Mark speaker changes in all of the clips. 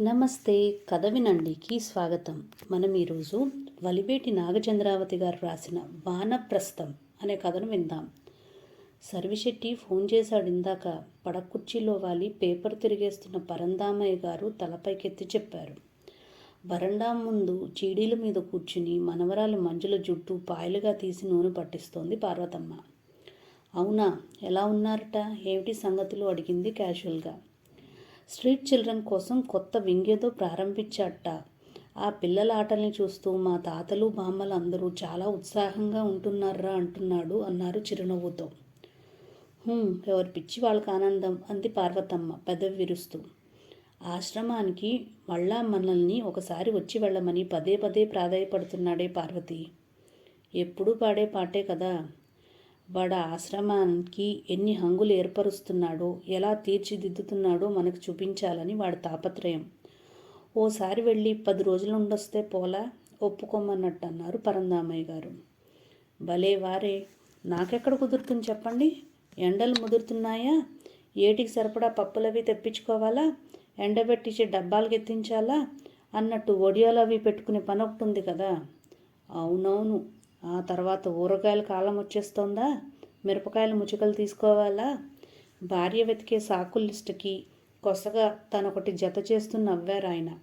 Speaker 1: నమస్తే కథ వినండికి స్వాగతం. మనం ఈరోజు వలివేటి నాగచంద్రావతి గారు రాసిన వానప్రస్థం అనే కథను విందాం. సర్విశెట్టి ఫోన్ చేశాడు ఇందాక. పడకుర్చీలో వాలి పేపర్ తిరిగేస్తున్న పరందామయ్య గారు తలపైకెత్తి చెప్పారు. వరండా ముందు చీడీల మీద కూర్చుని మనవరాలు మంజుల జుట్టు పాయలుగా తీసి నూనె పట్టిస్తోంది పార్వతమ్మ. అవునా? ఎలా ఉన్నారట? ఏమిటి సంగతులు? అడిగింది క్యాజువల్గా స్ట్రీట్ చిల్డ్రన్ కోసం కొత్త వింగేదో ప్రారంభించాట ఆ పిల్లల ఆటల్ని చూస్తూ మా తాతలు బామ్మలు అందరూ చాలా ఉత్సాహంగా ఉంటున్నారా అంటున్నాడు అన్నారు చిరునవ్వుతో. ఎవరి పిచ్చి వాళ్ళకి ఆనందం అంది పార్వతమ్మ పెదవి విరుస్తూ. ఆశ్రమానికి మళ్ళా మనల్ని ఒకసారి వచ్చి వెళ్ళమని పదే పదే ప్రాధాయపడుతున్నాడే పార్వతి. ఎప్పుడూ పాడే పాటే కదా. వాడ ఆశ్రమానికి ఎన్ని హంగులు ఏర్పరుస్తున్నాడో ఎలా తీర్చిదిద్దుతున్నాడో మనకు చూపించాలని వాడి తాపత్రయం. ఓసారి వెళ్ళి పది రోజులు ఉండొస్తే పోలా? ఒప్పుకోమన్నట్టు అన్నారు పరందామయ్య గారు. భలే వారే! నాకెక్కడ కుదురుతుంది చెప్పండి? ఎండలు ముదురుతున్నాయా? ఏటికి సరిపడా పప్పులవి తెప్పించుకోవాలా? ఎండబెట్టించి డబ్బాలు ఎత్తించాలా అన్నట్టు ఒడియాలు అవి పెట్టుకునే పని ఒకటి ఉంది కదా? అవునవును. ఆ తర్వాత ఊరగాయల కాలం వచ్చేస్తోందా? మిరపకాయల ముచ్చుకలు తీసుకోవాలా? భార్య వెతికే సాకుల లిస్టుకి కొసగా తనొకటి జత చేస్తూ నవ్వారు ఆయన.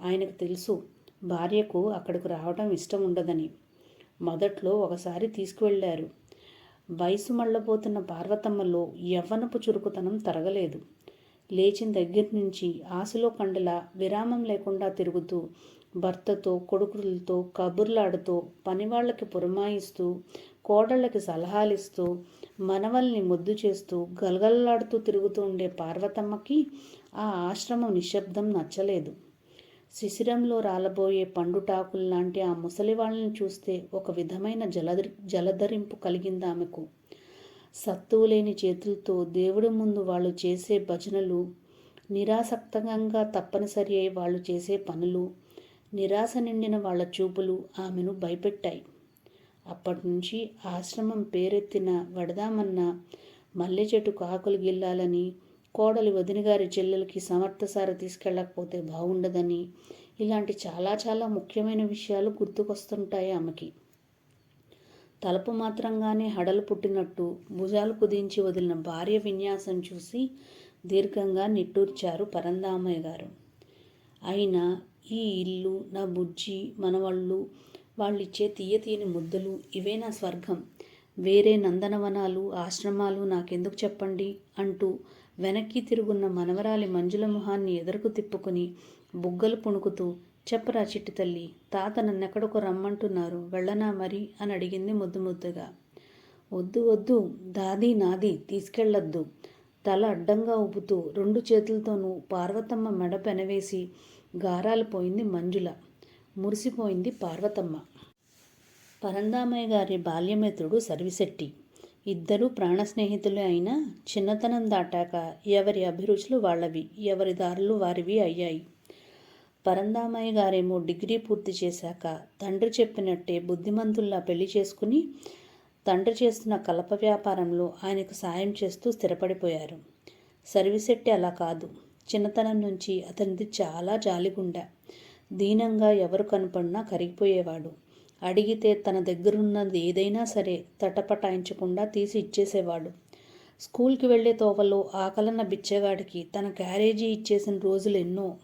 Speaker 1: ఆయనకు తెలుసు భార్యకు అక్కడికి రావడం ఇష్టం ఉండదని మొదట్లో ఒకసారి తీసుకువెళ్ళారు. వయసు మళ్ళబోతున్న పార్వతమ్మలో యవ్వనపు చురుకుతనం తరగలేదు. లేచిన దగ్గర నుంచి ఆశలో కండలా విరామం లేకుండా తిరుగుతూ భర్తతో కొడుకులతో కబుర్లాడుతూ పనివాళ్ళకి పురమాయిస్తూ కోడళ్ళకి సలహాలిస్తూ మనవల్ని ముద్దు చేస్తూ గలగలలాడుతూ తిరుగుతూ ఉండే పార్వతమ్మకి ఆ ఆశ్రమం నిశ్శబ్దం నచ్చలేదు. శిశిరంలో రాలబోయే పండుటాకుల్లాంటి ఆ ముసలి వాళ్ళని చూస్తే ఒక విధమైన జలధరి జలధరింపు కలిగింది ఆమెకు. సత్తువు లేని చేతులతో దేవుడి ముందు వాళ్ళు చేసే భజనలు నిరాసక్తంగా తప్పనిసరి అయి వాళ్ళు చేసే పనులు నిరాశ నిండిన వాళ్ళ చూపులు ఆమెను భయపెట్టాయి. అప్పటి నుంచి ఆశ్రమం పేరెత్తిన వడదామన్న మల్లె చెట్టుకు ఆకులు గిల్లాలని కోడలి వదినగారి చెల్లెలకి సమర్థసార తీసుకెళ్ళకపోతే బాగుండదని ఇలాంటి చాలా చాలా ముఖ్యమైన విషయాలు గుర్తుకొస్తుంటాయి ఆమెకి. తలపు మాత్రంగానే హడలు పుట్టినట్టు భుజాలు కుదించి వదిలిన భార్య విన్యాసం చూసి దీర్ఘంగా నిట్టూర్చారు పరందామయ్య గారు. అయినా ఈ ఇల్లు నా బుజ్జి మనవాళ్ళు వాళ్ళిచ్చే తీయ తీయని ముద్దలు ఇవే నా స్వర్గం. వేరే నందనవనాలు ఆశ్రమాలు నాకెందుకు చెప్పండి? అంటూ వెనక్కి తిరుగున్న మనవరాలి మంజుల మొహాన్ని ఎదురుకు తిప్పుకుని బుగ్గలు పుణుకుతూ చెప్పరా చిట్టి తల్లి తాత నన్నెక్కడికో రమ్మంటున్నారు వెళ్ళనా మరి? అని అడిగింది ముద్దు ముద్దుగా. వద్దు వద్దు దాది నాది తీసుకెళ్ళొద్దు. తల అడ్డంగా ఊపుతూ రెండు చేతులతోనూ పార్వతమ్మ మెడ పెనవేసి గారాలు పోయింది మంజుల. మురిసిపోయింది పార్వతమ్మ. పరందామయ్య గారి బాల్యమిత్రుడు సర్విశెట్టి. ఇద్దరూ ప్రాణ స్నేహితులే అయినా చిన్నతనం దాటాక ఎవరి అభిరుచులు వాళ్ళవి ఎవరి దారులు వారివి అయ్యాయి. పరందామయ్య గారేమో డిగ్రీ పూర్తి చేశాక తండ్రి చెప్పినట్టే బుద్ధిమంతుల్లా పెళ్ళి చేసుకుని తండ్రి చేస్తున్న కలప వ్యాపారంలో ఆయనకు సాయం చేస్తూ స్థిరపడిపోయారు. సర్విశెట్టి అలా కాదు. చిన్నతనం నుంచి అతనిది చాలా జాలిగుండ. దీనంగా ఎవరు కనపడినా కరిగిపోయేవాడు. అడిగితే తన దగ్గరున్నది ఏదైనా సరే తటపటాయించకుండా తీసి ఇచ్చేసేవాడు. స్కూల్కి వెళ్ళే తోవలో ఆకలన్న బిచ్చగాడికి తన క్యారేజీ ఇచ్చేసిన రోజులు ఎన్నో.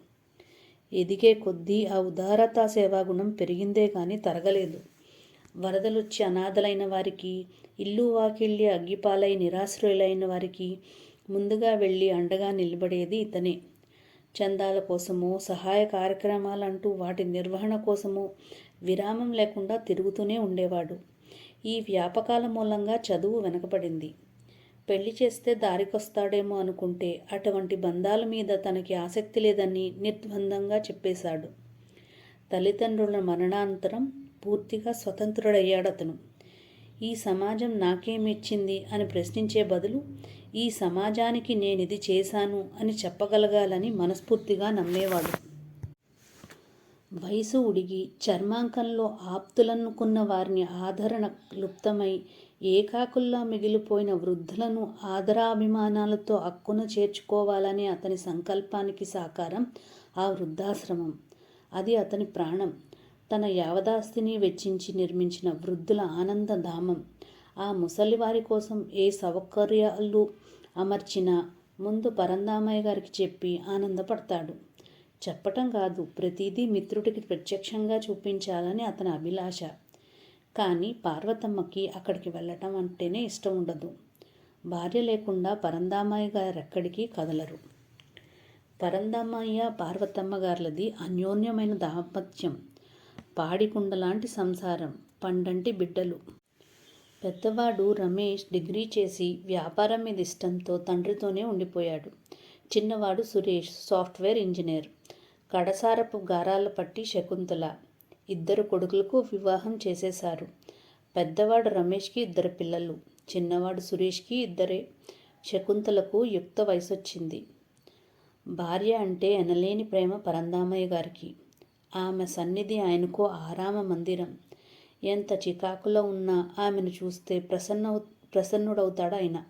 Speaker 1: ఎదిగే కొద్దీ ఆ ఉదారతా సేవాగుణం పెరిగిందే కానీ తరగలేదు. వరదలొచ్చి అనాథలైన వారికి ఇల్లు వాకిళ్ళి అగ్గిపాలై నిరాశ్రయులైన వారికి ముందుగా వెళ్ళి అండగా నిలబడేది ఇతనే. చందాల కోసమో సహాయ కార్యక్రమాలంటూ వాటి నిర్వహణ కోసమో విరామం లేకుండా తిరుగుతూనే ఉండేవాడు. ఈ వ్యాపకాల మూలంగా చదువు వెనకబడింది. పెళ్ళి చేస్తే దారికొస్తాడేమో అనుకుంటే అటువంటి బంధాల మీద తనకి ఆసక్తి లేదని నిర్బంధంగా చెప్పేశాడు. తల్లిదండ్రుల మరణానంతరం పూర్తిగా స్వతంత్రుడయ్యాడతను. ఈ సమాజం నాకేమిచ్చింది అని ప్రశ్నించే బదులు ఈ సమాజానికి నేనిది చేశాను అని చెప్పగలగాలని మనస్ఫూర్తిగా నమ్మేవాడు. వయసు ఉడిగి చర్మాంకంలో ఆప్తులనుకున్న వారిని ఆదరణ లుప్తమై ఏకాకుల్లా మిగిలిపోయిన వృద్ధులను ఆదరాభిమానాలతో అక్కున చేర్చుకోవాలనే అతని సంకల్పానికి సాకారం ఆ వృద్ధాశ్రమం. అది అతని ప్రాణం. తన యావదాస్తిని వెచ్చించి నిర్మించిన వృద్ధుల ఆనందధామం ఆ ముసలివారి కోసం ఏ సౌకర్యాలు అమర్చినా ముందు పరందామయ్య గారికి చెప్పి ఆనందపడతాడు. చెప్పటం కాదు. ప్రతిదీ మిత్రుడికి ప్రత్యక్షంగా చూపించాలని అతని అభిలాష. కానీ పార్వతమ్మకి అక్కడికి వెళ్ళటం అంటేనే ఇష్టం ఉండదు. భార్య లేకుండా పరందామయ్య గారు ఎక్కడికి కదలరు. పరందామయ్య పార్వతమ్మ గారులది అన్యోన్యమైన దాంపత్యం. పాడికుండ లాంటి సంసారం. పండంటి బిడ్డలు. పెద్దవాడు రమేష్ డిగ్రీ చేసి వ్యాపారం మీద ఇష్టంతో తండ్రితోనే ఉండిపోయాడు. చిన్నవాడు సురేష్ సాఫ్ట్వేర్ ఇంజనీర్. కడసారపు గారాల పట్టి శకుంతల. ఇద్దరు కొడుకులకు వివాహం చేసేశారు. పెద్దవాడు రమేష్కి ఇద్దరు పిల్లలు. చిన్నవాడు సురేష్కి ఇద్దరే. శకుంతలకు యుక్త వయసొచ్చింది. భార్య అంటే ఎనలేని ప్రేమ పరందామయ్య గారికి. ఆమె సన్నిధి ఆయనకు ఆరామ మందిరం. ఎంత చికాకులో ఉన్నా ఆమెను చూస్తే ప్రసన్న ప్రసన్నుడవుతాడు ఆయన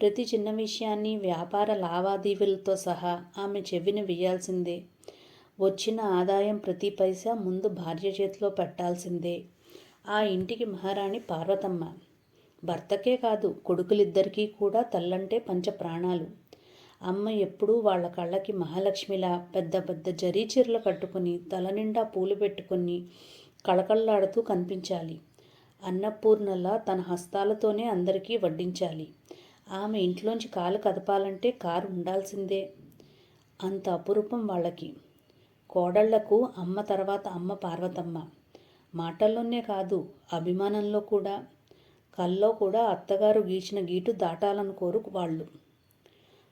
Speaker 1: ప్రతి చిన్న విషయాన్ని వ్యాపార లావాదేవీలతో సహా ఆమె చెవిని వేయాల్సిందే. వచ్చిన ఆదాయం ప్రతి పైసా ముందు భార్య చేతిలో పెట్టాల్సిందే. ఆ ఇంటికి మహారాణి పార్వతమ్మ. భర్తకే కాదు కొడుకులిద్దరికీ కూడా తల్లంటే పంచ ప్రాణాలు. అమ్మ ఎప్పుడూ వాళ్ళ కళ్ళకి మహాలక్ష్మిలా పెద్ద పెద్ద జరీ చీరలు కట్టుకుని తల నిండా పూలు పెట్టుకుని కళకళలాడుతూ కనిపించాలి. అన్నపూర్ణలా తన హస్తాలతోనే అందరికీ వడ్డించాలి. ఆమె ఇంట్లోంచి కాలు కదపాలంటే కారు ఉండాల్సిందే. అంత అపురూపం వాళ్ళకి. కోడళ్ళకు అమ్మ తర్వాత అమ్మ పార్వతమ్మ. మాటల్లోనే కాదు అభిమానంలో కూడా. కల్లో కూడా అత్తగారు గీచిన గీటు దాటాలని కోరు వాళ్ళు.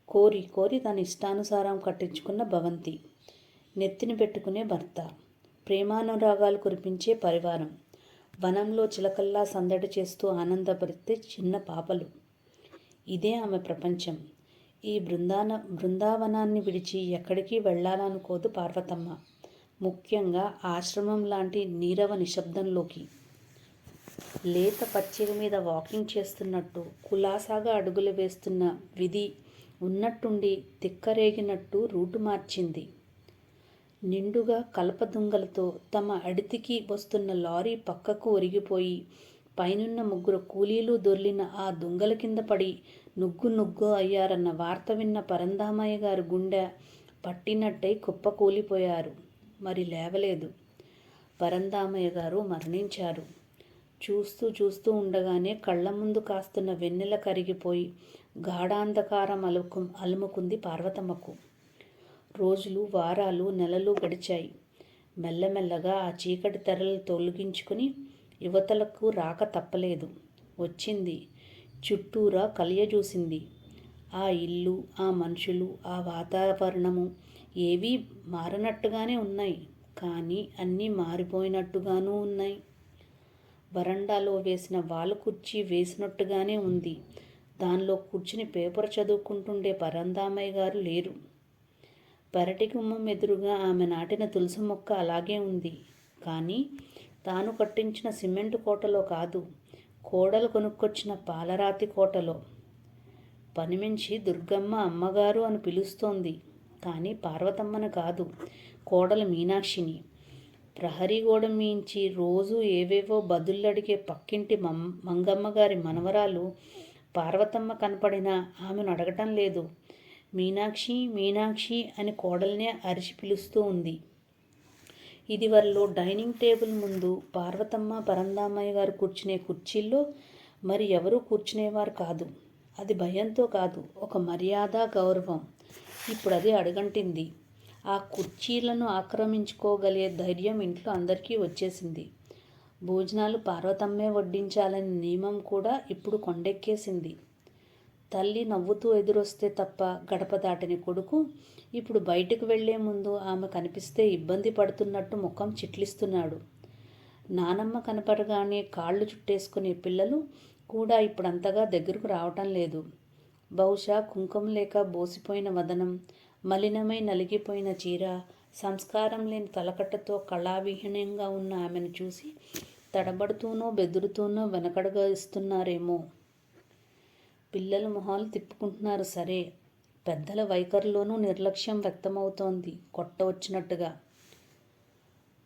Speaker 1: కోరి కోరి తన ఇష్టానుసారం కట్టించుకున్న భవంతి. నెత్తిని పెట్టుకునే భర్త. ప్రేమానురాగాలు కురిపించే పరివారం. వనంలో చిలకల్లా సందడి చేస్తూ ఆనందపరిస్తే చిన్న పాపలు. ఇదే ఆమె ప్రపంచం. ఈ బృందాన బృందావనాన్ని విడిచి ఎక్కడికి వెళ్ళాలనుకోదు పార్వతమ్మ. ముఖ్యంగా ఆశ్రమం లాంటి నీరవ నిశ్శబ్దంలోకి. లేత పచ్చిక మీద వాకింగ్ చేస్తున్నట్టు కులాసాగా అడుగులు వేస్తున్న విధి ఉన్నట్టుండి తిక్కరేగినట్టు రూటు మార్చింది. నిండుగా కలపదుంగలతో తమ అడితికి వస్తున్న లారీ పక్కకు ఒరిగిపోయి పైనున్న ముగ్గురు కూలీలు దొర్లిన ఆ దుంగల కింద పడి నుగ్గు నుగ్గు అయ్యారన్న వార్త విన్న పరంధామయ్య గారు గుండె పట్టినట్టయి కుప్ప కూలిపోయారు. మరి లేవలేదు. పరంధామయ్య గారు మరణించారు. చూస్తూ చూస్తూ ఉండగానే కళ్ళ ముందు కాస్తున్న వెన్నెల కరిగిపోయి గాఢాంధకారం అలుకు అలుముకుంది పార్వతమ్మకు. రోజులు వారాలు నెలలు గడిచాయి. మెల్లమెల్లగా ఆ చీకటి తెరలు తొలగించుకుని యువతలకు రాక తప్పలేదు. వచ్చింది. చుట్టూరా కలియజూసింది. ఆ ఇల్లు ఆ మనుషులు ఆ వాతావరణము ఏవీ మారనట్టుగానే ఉన్నాయి. కానీ అన్నీ మారిపోయినట్టుగానూ ఉన్నాయి. వరండాలో వేసిన వాలు కుర్చీ వేసినట్టుగానే ఉంది. దానిలో కూర్చుని పేపర్ చదువుకుంటుండే పరందామయ్య గారు లేరు. పెరటి గుమ్మం ఎదురుగా ఆమె నాటిన తులసి మొక్క అలాగే ఉంది. కానీ తాను కట్టించిన సిమెంట్ కోటలో కాదు. కోడలు కొనుక్కొచ్చిన పాలరాతి కోటలో. పనిమించి దుర్గమ్మ అమ్మగారు అని పిలుస్తోంది. కానీ పార్వతమ్మను కాదు కోడలు మీనాక్షిని. ప్రహరీ గోడ మీంచి రోజు ఏవేవో బదుళ్ళడిగే పక్కింటి మం మంగమ్మ గారి మనవరాలు పార్వతమ్మ కనపడినా ఆమెను అడగటం లేదు. మీనాక్షి మీనాక్షి అని కోడల్నే అరిచి పిలుస్తూ ఉంది. ఇదివరలో డైనింగ్ టేబుల్ ముందు పార్వతమ్మ పరందామయ్య గారు కూర్చునే కుర్చీల్లో మరి ఎవరూ కూర్చునేవారు కాదు. అది భయంతో కాదు ఒక మర్యాద గౌరవం. ఇప్పుడు అది అడగంటింది. ఆ కుర్చీలను ఆక్రమించుకోగలిగే ధైర్యం ఇంట్లో అందరికీ వచ్చేసింది. భోజనాలు పార్వతమ్మే వడ్డించాలనే నియమం కూడా ఇప్పుడు కొండెక్కేసింది. తల్లి నవ్వుతూ ఎదురొస్తే తప్ప గడప దాటని కొడుకు ఇప్పుడు బయటకు వెళ్ళే ముందు ఆమె కనిపిస్తే ఇబ్బంది పడుతున్నట్టు ముఖం చిట్లిస్తున్నాడు. నానమ్మ కనపడగానే కాళ్ళు చుట్టేసుకునే పిల్లలు కూడా ఇప్పుడు అంతగా దగ్గరకు రావటం లేదు. బహుశా కుంకుమ లేక బోసిపోయిన వదనం మలినమై నలిగిపోయిన చీర సంస్కారం లేని తలకట్టతో కళావిహీనంగా ఉన్న ఆమెను చూసి తడబడుతూనో బెదురుతూనో వెనకడగా ఇస్తున్నారేమో పిల్లల మొహాలు తిప్పుకుంటున్నారు. సరే పెద్దల వైఖరిలోనూ నిర్లక్ష్యం వ్యక్తమవుతోంది కొట్ట వచ్చినట్టుగా.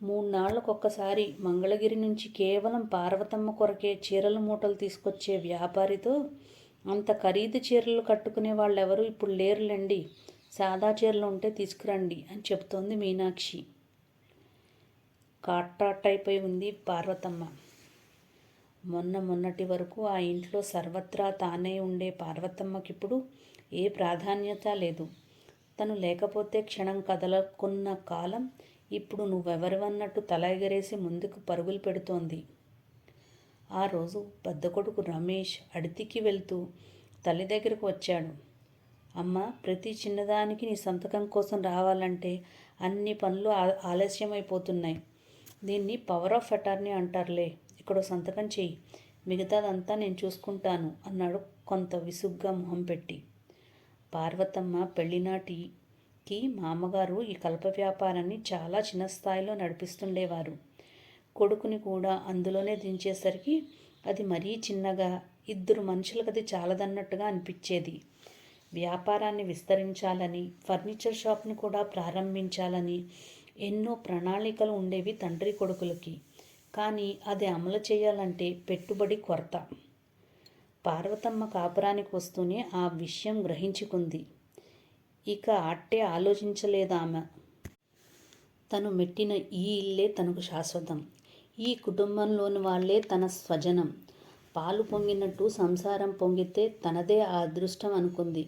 Speaker 1: మూడునాళ్ళకొక్కసారి మంగళగిరి నుంచి కేవలం పార్వతమ్మ కొరకే చీరల మూటలు తీసుకొచ్చే వ్యాపారితో అంత ఖరీదు చీరలు కట్టుకునే వాళ్ళెవరూ ఇప్పుడు లేరులేండి. సాదా చీరలు ఉంటే తీసుకురండి అని చెప్తోంది మీనాక్షి. కాట్రాట్ అయిపోయి ఉంది పార్వతమ్మ. మొన్న మొన్నటి వరకు ఆ ఇంట్లో సర్వత్రా తానే ఉండే పార్వతమ్మకిప్పుడు ఏ ప్రాధాన్యత లేదు. తను లేకపోతే క్షణం కదలకున్న కాలం ఇప్పుడు నువ్వెవరివన్నట్టు తల ఎగరేసి ముందుకు పరుగులు పెడుతోంది. ఆ రోజు పెద్ద కొడుకు రమేష్ అడితికి వెళ్తూ తల్లి దగ్గరకు వచ్చాడు. అమ్మ ప్రతి చిన్నదానికి నీ సంతకం కోసం రావాలంటే అన్ని పనులు ఆలస్యమైపోతున్నాయి. దీన్ని పవర్ ఆఫ్ అటార్నీ అంటారులే. ఇక్కడ సంతకం చెయ్యి. మిగతాదంతా నేను చూసుకుంటాను అన్నాడు కొంత విసుగ్గా మొహం పెట్టి. పార్వతమ్మ పెళ్ళినాటికి మామగారు ఈ కల్ప వ్యాపారాన్ని చాలా చిన్న స్థాయిలో నడిపిస్తుండేవారు. కొడుకుని కూడా అందులోనే దించేసరికి అది మరీ చిన్నగా ఇద్దరు మనుషులకు అది చాలదన్నట్టుగా అనిపించేది. వ్యాపారాన్ని విస్తరించాలని ఫర్నిచర్ షాప్ని కూడా ప్రారంభించాలని ఎన్నో ప్రణాళికలు ఉండేవి తండ్రి కొడుకులకి. కానీ అది అమలు చేయాలంటే పెట్టుబడి కొరత. పార్వతమ్మ కాపురానికి వస్తూనే ఆ విషయం గ్రహించుకుంది. ఇక అట్టే ఆలోచించలేదామె. తను మెట్టిన ఈ ఇల్లే తనకు శాశ్వతం. ఈ కుటుంబంలోని వాళ్ళే తన స్వజనం. పాలు పొంగినట్టు సంసారం పొంగితే తనదే ఆ అదృష్టం అనుకుంది.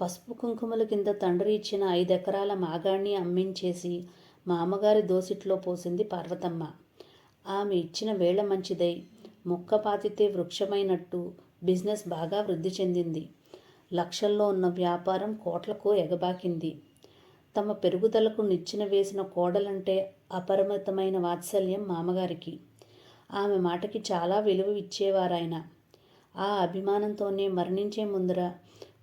Speaker 1: పసుపు కుంకుమల కింద తండ్రి ఇచ్చిన ఐదెకరాల మాగాణ్ణి అమ్మించేసి మామగారి దోసిట్లో పోసింది పార్వతమ్మ. ఆమె ఇచ్చిన వేళ మంచిదై మొక్క పాతితే వృక్షమైనట్టు బిజినెస్ బాగా వృద్ధి చెందింది. లక్షల్లో ఉన్న వ్యాపారం కోట్లకు ఎగబాకింది. తమ పెరుగుదలకు నిచ్చిన వేసిన కోడలంటే అపరిమితమైన వాత్సల్యం మామగారికి. ఆమె మాటకి చాలా విలువ ఇచ్చేవారాయన. ఆ అభిమానంతోనే మరణించే ముందర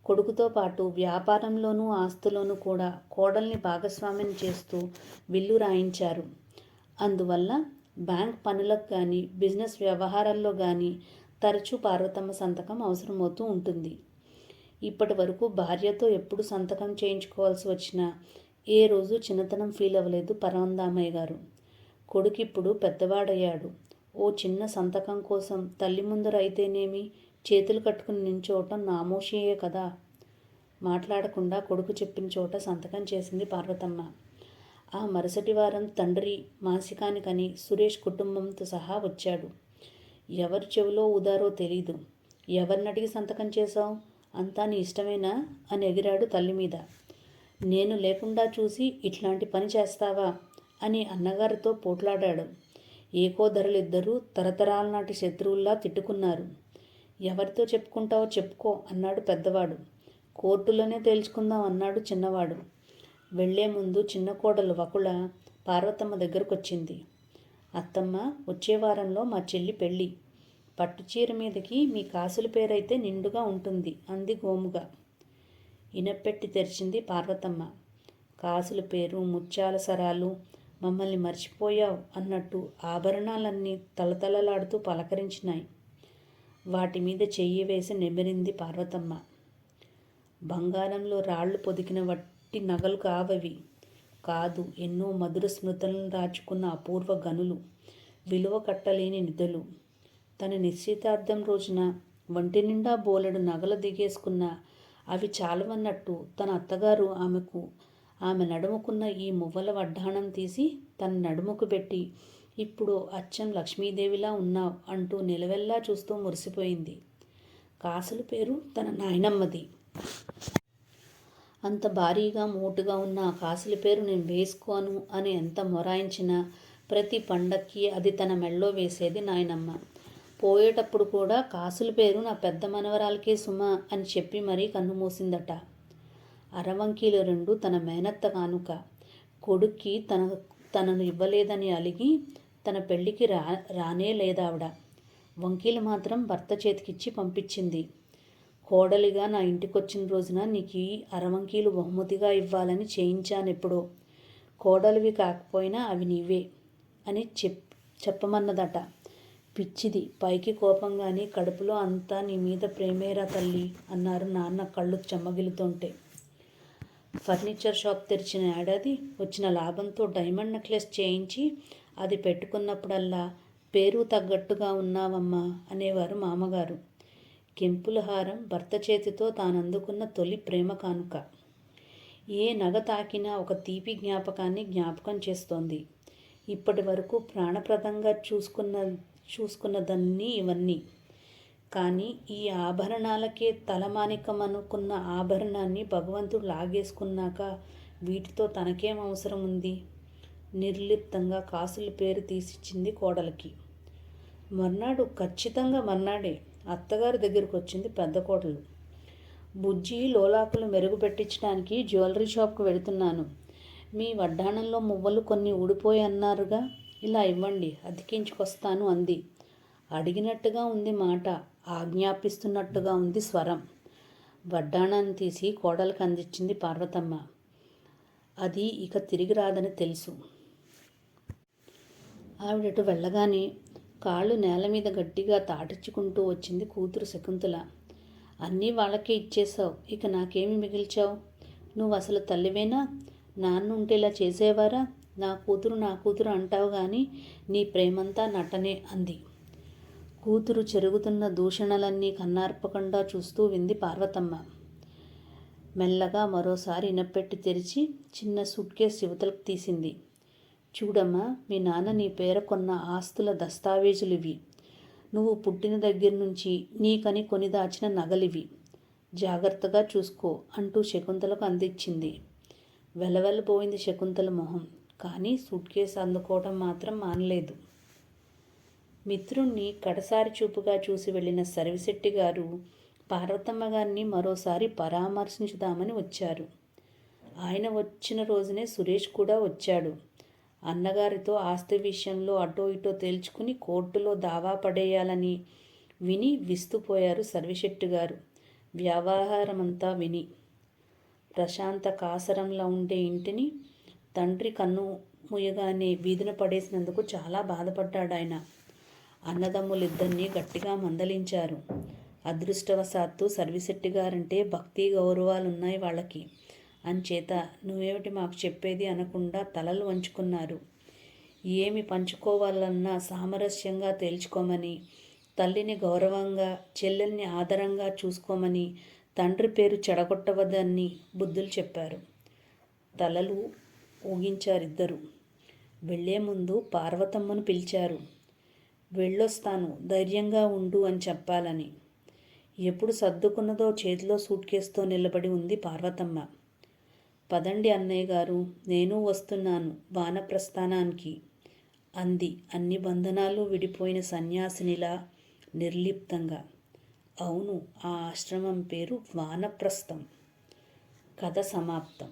Speaker 1: కొడుకుతో పాటు వ్యాపారంలోనూ ఆస్తులోనూ కూడా కోడల్ని భాగస్వామ్యం చేస్తూ విల్లు రాయించారు. అందువల్ల బ్యాంక్ పనులకు కానీ బిజినెస్ వ్యవహారాల్లో కానీ తరచూ పార్వతమ్మ సంతకం అవసరమవుతూ ఉంటుంది. ఇప్పటి వరకు భార్యతో ఎప్పుడు సంతకం చేయించుకోవాల్సి వచ్చినా ఏ రోజు చిన్నతనం ఫీల్ అవ్వలేదు పరమందామయ్య గారు. కొడుకిప్పుడు పెద్దవాడయ్యాడు. ఓ చిన్న సంతకం కోసం తల్లి ముందర అయితేనేమి చేతులు కట్టుకుని నించోవటం నామోషియే కదా? మాట్లాడకుండా కొడుకు చెప్పిన చోట సంతకం చేసింది పార్వతమ్మ. ఆ మరుసటి వారం తండ్రి మాసికానికని సురేష్ కుటుంబంతో సహా వచ్చాడు. ఎవరి చెవిలో ఊదారో తెలీదు. ఎవరిని సంతకం చేశావు? అంతా నీ ఇష్టమేనా? అని ఎగిరాడు తల్లి మీద. నేను లేకుండా చూసి ఇట్లాంటి పని చేస్తావా? అని అన్నగారితో పోట్లాడాడు. ఏకోధరలిద్దరూ తరతరాల నాటి శత్రువుల్లా తిట్టుకున్నారు. ఎవరితో చెప్పుకుంటావో చెప్పుకో అన్నాడు పెద్దవాడు. కోర్టులోనే తేల్చుకుందాం అన్నాడు చిన్నవాడు. వెళ్ళే ముందు చిన్న కోడలు వకుళ పార్వతమ్మ దగ్గరకొచ్చింది. అత్తమ్మ వచ్చే వారంలో మా చెల్లి పెళ్ళి. పట్టుచీర మీదకి మీ కాసుల పేరైతే నిండుగా ఉంటుంది అంది గోముగా. ఇనపెట్టి తెరిచింది పార్వతమ్మ. కాసుల పేరు ముత్యాల సరాలు మమ్మల్ని మర్చిపోయావు అన్నట్టు ఆభరణాలన్నీ తలతలలాడుతూ పలకరించినాయి. వాటి మీద చెయ్యి వేసి నెమిరింది పార్వతమ్మ. బంగారంలో రాళ్ళు పొదికిన వట్టి నగలు కావవి. కాదు ఎన్నో మధుర స్మృతులను దాచుకున్న అపూర్వ గనులు విలువ కట్టలేని నిధులు. తన నిశ్చితార్థం రోజున వంటి నిండా బోలెడు నగలు దిగేసుకున్న అవి చాలవన్నట్టు తన అత్తగారు ఆమెకు ఆమె నడుముకున్న ఈ మువ్వల వడ్డాణం తీసి తన నడుముకు పెట్టి ఇప్పుడు అచ్చం లక్ష్మీదేవిలా ఉన్నావు అంటూ నిలవెల్లా చూస్తూ మురిసిపోయింది. కాసుల పేరు తన నాయనమ్మది. అంత భారీగా మోటుగా ఉన్న ఆ కాసుల పేరు నేను వేసుకోను అని ఎంత మొరాయించినా ప్రతి పండక్కి అది తన మెళ్ళో వేసేది నాయనమ్మ. పోయేటప్పుడు కూడా కాసుల పేరు నా పెద్ద మనవరాలకే సుమ అని చెప్పి మరీ కన్ను మూసిందట అరవంకీలు రెండు తన మేనత్త కానుక. కొడుక్కి తన తనను ఇవ్వలేదని అలిగి తన పెళ్ళికి రా రానే లేదావిడ. వంకీలు మాత్రం భర్త చేతికిచ్చి పంపించింది. కోడలిగా నా ఇంటికొచ్చిన రోజున నీకు ఈ అరవంకీలు బహుమతిగా ఇవ్వాలని చేయించాను ఎప్పుడో. కోడలివి కాకపోయినా అవి నీవే అని చెప్ చెప్పమన్నదట. పిచ్చిది పైకి కోపంగాని కడుపులో అంతా నీ మీద ప్రేమేరా తల్లి అన్నారు నాన్న కళ్ళు చెమ్మగిలుతుంటే ఫర్నిచర్ షాప్ తెరిచిన ఏడాది వచ్చిన లాభంతో డైమండ్ నెక్లెస్ చేయించి అది పెట్టుకున్నప్పుడల్లా పేరు తగ్గట్టుగా ఉన్నావమ్మా అనేవారు మామగారు. కెంపుల హారం భర్త చేతితో తానందుకున్న తొలి ప్రేమ కానుక. ఏ నగ తాకినా ఒక తీపి జ్ఞాపకాన్ని జ్ఞాపకం చేస్తోంది. ఇప్పటి వరకు ప్రాణప్రదంగా చూసుకున్న చూసుకున్నదన్నీ ఇవన్నీ. కానీ ఈ ఆభరణాలకే తలమానికం అనుకున్న ఆభరణాన్ని భగవంతుడు లాగేసుకున్నాక వీటితో తనకేం అవసరం ఉంది? నిర్లిప్తంగా కాసుల పేరు తీసిచ్చింది కోడలికి. మర్నాడు ఖచ్చితంగా మర్నాడే అత్తగారి దగ్గరికి వచ్చింది పెద్ద కోటలు. బుజ్జి లోలాకులు మెరుగుపెట్టించడానికి జ్యువెలరీ షాప్కి వెళుతున్నాను. మీ వడ్డాణంలో మువ్వలు కొన్ని ఊడిపోయి అన్నారుగా. ఇలా ఇవ్వండి అతికించుకొస్తాను అంది. అడిగినట్టుగా ఉంది మాట ఆజ్ఞాపిస్తున్నట్టుగా ఉంది స్వరం. వడ్డాణాన్ని తీసి కోడలకు అందించింది పార్వతమ్మ. అది ఇక తిరిగి రాదని తెలుసు. ఆవిడటు వెళ్ళగానే కాళ్ళు నేల మీద గట్టిగా తాటించుకుంటూ వచ్చింది కూతురు శకుంతల. అన్నీ వాళ్ళకే ఇచ్చేశావు. ఇక నాకేమి మిగిల్చావు? నువ్వు అసలు తల్లివేనా? నాన్న ఉంటే ఇలా చేసేవారా? నా కూతురు నా కూతురు అంటావు కానీ నీ ప్రేమంతా నటనే అంది. కూతురు చెరుగుతున్న దూషణలన్నీ కన్నార్పకుండా చూస్తూ వింది పార్వతమ్మ. మెల్లగా మరోసారి ఇనపెట్టి తెరిచి చిన్న సూట్ కేస్ యువతలకు తీసింది. చూడమ్మా మీ నాన్న నీ పేర కొన్న ఆస్తుల దస్తావేజులు ఇవి నువ్వు పుట్టిన దగ్గర నుంచి నీకని కొని దాచిన నగలివి. జాగ్రత్తగా చూసుకో అంటూ శకుంతలకు అందించింది వెలవెలపోయింది శకుంతల మొహం. కానీ సూట్ కేసు అందుకోవడం మాత్రం మానలేదు. మిత్రుణ్ణి కడసారి చూపుగా చూసి వెళ్ళిన సర్విశెట్టి గారు పార్వతమ్మ గారిని మరోసారి పరామర్శించుదామని వచ్చారు. ఆయన వచ్చిన రోజునే సురేష్ కూడా వచ్చాడు. అన్నగారితో ఆస్తి విషయంలో అటో ఇటో తేల్చుకుని కోర్టులో దావా పడేయాలని విని విస్తుపోయారు సర్విశెట్టి గారు. వ్యవహారమంతా విని. ప్రశాంత కాసరంలో ఉండే ఇంటిని తండ్రి కన్ను ముయ్యగానే వీధిన పడేసినందుకు చాలా బాధపడ్డాడు ఆయన అన్నదమ్ములిద్దరినీ గట్టిగా మందలించారు. అదృష్టవశాత్తు సర్విశెట్టి గారంటే భక్తి గౌరవాలున్నాయి వాళ్ళకి. అంచేత నువ్వేమిటి మాకు చెప్పేది అనకుండా తలలు వంచుకున్నారు. ఏమి పంచుకోవాలన్నా సామరస్యంగా తేల్చుకోమని తల్లిని గౌరవంగా చెల్లెల్ని ఆదరంగా చూసుకోమని తండ్రి పేరు చెడగొట్టవద్దని బుద్ధులు చెప్పారు. తలలు ఊగించారిద్దరు. వెళ్ళే ముందు పార్వతమ్మను పిలిచారు. వెళ్ళొస్తాను ధైర్యంగా ఉండు అని చెప్పాలని. ఎప్పుడు సర్దుకున్నదో చేతిలో సూట్ కేసుతో నిలబడి ఉంది పార్వతమ్మ. పదండి అన్నయ్య గారు నేను వస్తున్నాను వానప్రస్థానానికి అంది. అన్ని బంధనాలు విడిపోయిన సన్యాసినిలా నిర్లిప్తంగా. అవును ఆ ఆశ్రమం పేరు వానప్రస్థం. కథ సమాప్తం.